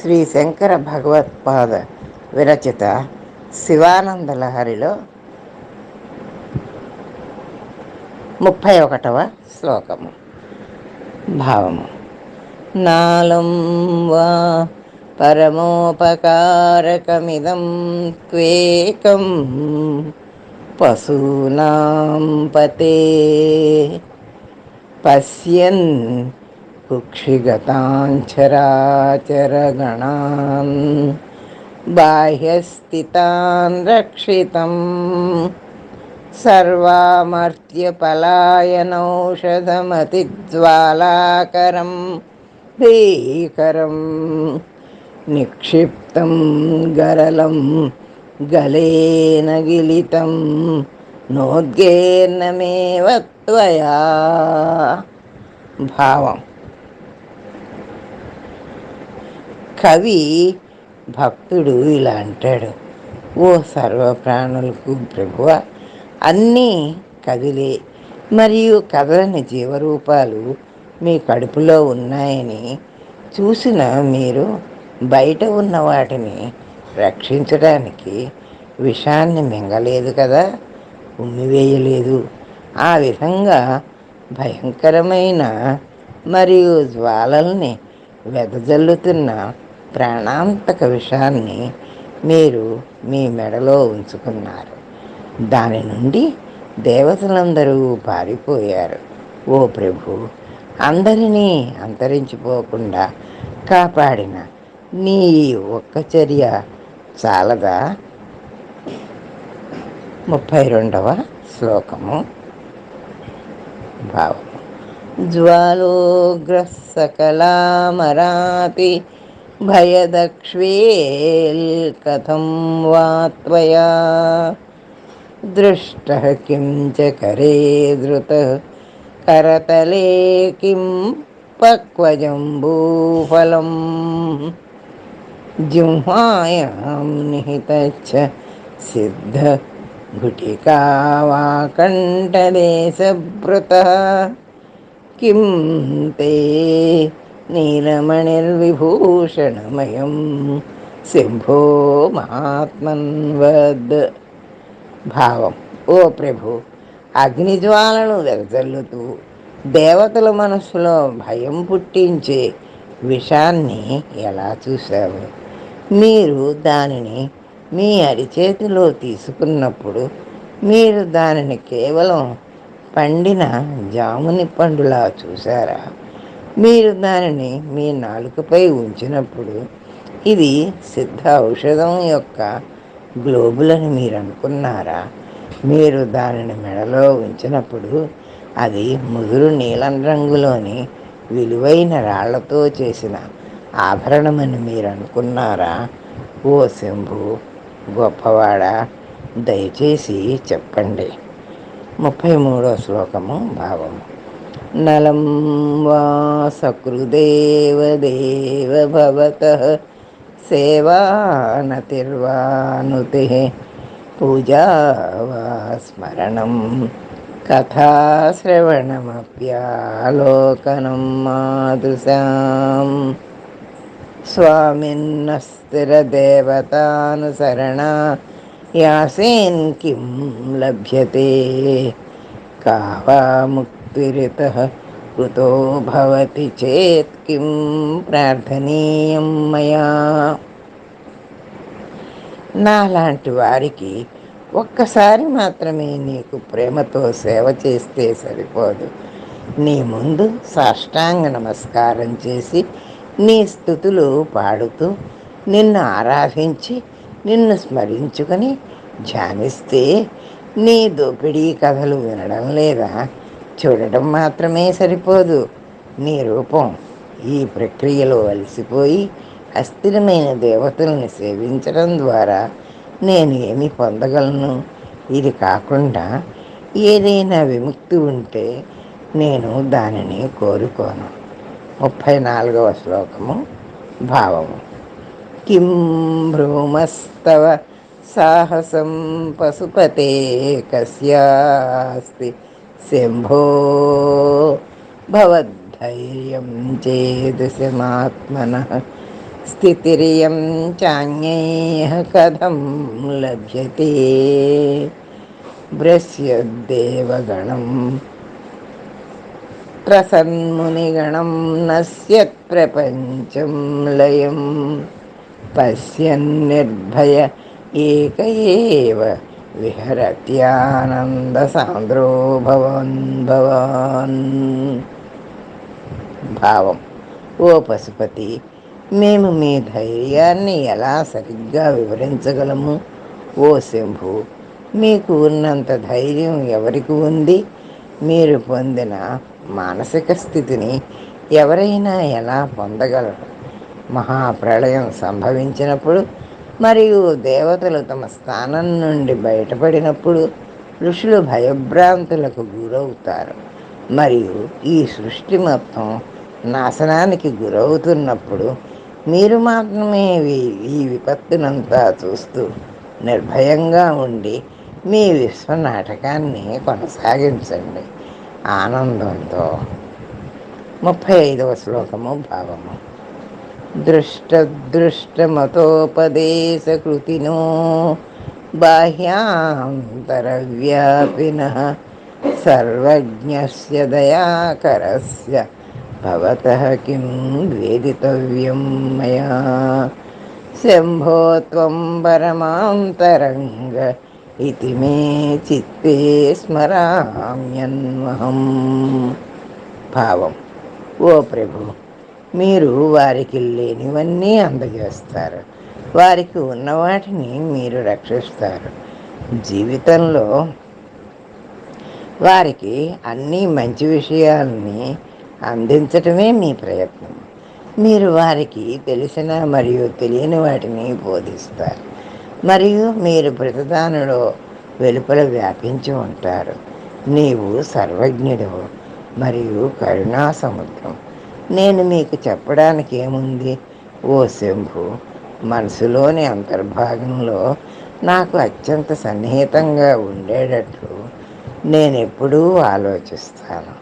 శ్రీ శంకర భగవత్పాద విరచిత శివానంద లహరిలో ముప్పై ఒకటవ శ్లోకము. భావము. నాలం వా పరమోపకారకమిదం క్వేకం పశూనాం పతే పశ్యన్ कुक्षिगताञ्चराचरगणान् बाह्यस्थितान् रक्षितं सर्वामर्त्यपलायनौषधमतिज्वालाकरं भीकरं निक्षिप्तं गरलं गलेन गिलितं नोद्गेर्णमेव त्वया भावम् కవి భక్తుడు ఇలా అంటాడు ఓ సర్వప్రాణులకు ప్రభువ అన్నీ కదిలే మరియు కదలని జీవరూపాలు మీ కడుపులో ఉన్నాయని చూసిన మీరు బయట ఉన్న వాటిని రక్షించడానికి విషాన్ని మింగలేదు కదా? ఉమ్మివేయలేదు ఆ విధంగా భయంకరమైన మరియు జ్వాలల్ని వెదజల్లుతున్న ప్రాణాంతక విషయాన్ని మీరు మీ మెడలో ఉంచుకున్నారు. దాని నుండి దేవతలందరూ పారిపోయారు. ఓ ప్రభు అందరినీ అంతరించిపోకుండా కాపాడిన నీ ఒక్క చర్య చాలదా? ముప్పై రెండవ శ్లోకము. భావము జ్వాలోగ్ర సకలామరాతి भयदक्ष्वेल् कथं वा त्वया? दृष्टः किं च करे धृतः? करतले किं पक्वजम्बूफलम्? जिह्वायां निहितच्च सिद्धघुटिका वा कण्ठदेशभृतः? किं ते నీలమణిర్విభూషణమయం శంభో మహాత్మన్వద్ భావం ఓ ప్రభు అగ్నిజ్వాలను వెదజల్లుతూ దేవతల మనసులో భయం పుట్టించే విషాన్ని ఎలా చూశావు? మీరు దానిని మీ అరిచేతిలో తీసుకున్నప్పుడు మీరు దానిని కేవలం పండిన జాముని పండులా చూసారా మీరు దానిని మీ నాలుకపై ఉంచినప్పుడు ఇది సిద్ధ ఔషధం యొక్క గ్లోబులని మీరు అనుకున్నారా? మీరు దానిని మెడలో ఉంచినప్పుడు అది ముదురు నీలం రంగులోని విలువైన రాళ్ళతో చేసిన ఆభరణమని మీరు అనుకున్నారా? ఓ శంభు గొప్పవాడ దయచేసి చెప్పండి. ముప్పై మూడో శ్లోకము భావము. నలం వా సకృదేవదేవ భవత సేవానతిర్వానుతి పూజా వా స్మరణం కథాశ్రవణమప్యాలోకనం మాదృశాం స్వామిన్నస్థిరదేవతానుసరణ యాసేన్ కిం లభ్యతే కావాముక్తిరితः కుతో భవతి చేత్ కిం ప్రార్థనీయం మయా. నాలాంటి వారికి ఒక్కసారి మాత్రమే నీకు ప్రేమతో సేవ చేస్తే సరిపోదు. నీ ముందు సాష్టాంగ నమస్కారం చేసి నీ స్థుతులు పాడుతూ నిన్ను ఆరాధించి నిన్ను స్మరించుకొని ధ్యానిస్తే నీ దోపిడీ కథలు వినడం లేదా? చూడడం మాత్రమే సరిపోదు. నీ రూపం ఈ ప్రక్రియలో అలసిపోయి అస్థిరమైన దేవతలను సేవించడం ద్వారా నేను ఏమి పొందగలను? ఇది కాకుండా ఏదైనా విముక్తి ఉంటే నేను దానిని కోరుకోను. ముప్పై నాలుగవ శ్లోకము. భావము. కిం భ్రూమస్తవ సాహసం పశుపతే కస్యాస్తి శంభో భవద్ధైర్యం చేదశమాత్మన స్థితిరియం చాన్యైః కథం లభ్యతే భ్రశ్యద్దేవగణం త్రసన్మునిగణం నశ్యత్ప్రపంచం లయం పశ్యన్నిర్భయ ఏక ఏవ విహరత్యానందసాంద్రో భవన్ భవాన్ భావం ఓ పశుపతి మేము మీ ధైర్యాన్ని ఎలా సరిగ్గా వివరించగలము? ఓ శంభు మీకు ఉన్నంత ధైర్యం ఎవరికి ఉంది? మీరు పొందిన మానసిక స్థితిని ఎవరైనా ఎలా పొందగలరు? మహాప్రళయం సంభవించినప్పుడు మరియు దేవతలు తమ స్థానం నుండి బయటపడినప్పుడు ఋషులు భయభ్రాంతులకు గురవుతారు. మరియు ఈ సృష్టి మొత్తం నాశనానికి గురవుతున్నప్పుడు మీరు మాత్రమే ఈ విపత్తునంతా చూస్తూ నిర్భయంగా ఉండి మీ విశ్వ నాటకాన్ని కొనసాగించండి. ఆనందంతో ముప్పై ఐదవ శ్లోకము భావము. దృష్టదృష్టమతోపదేశకృతినో బాహ్యాంతరవ్యాపిన సర్వజ్ఞస్య దయాకరస్య భవతः కిం వేదితవ్యం మయా శంభో త్వం పరమాంతరంగ ఇది మే చిత్తే స్మరామ్యన్వహం భావం ఓ ప్రభు మీరు వారికి లేనివన్నీ అందజేస్తారు. వారికి ఉన్న వాటిని మీరు రక్షిస్తారు. జీవితంలో వారికి అన్ని మంచి విషయాల్ని అందించటమే మీ ప్రయత్నం. మీరు వారికి తెలిసిన మరియు తెలియని వాటిని బోధిస్తారు. మరియు మీరు ప్రతిదానిలో వెలుపల వ్యాపించి ఉంటారు. నీవు సర్వజ్ఞుడు మరియు కరుణా సముద్రం నేను మీకు చెప్పడానికి ఏముంది? ఓ శంభు మనసులోని అంతర్భాగంలో నాకు అత్యంత సన్నిహితంగా ఉండేటట్లు నేను ఎప్పుడూ ఆలోచిస్తాను.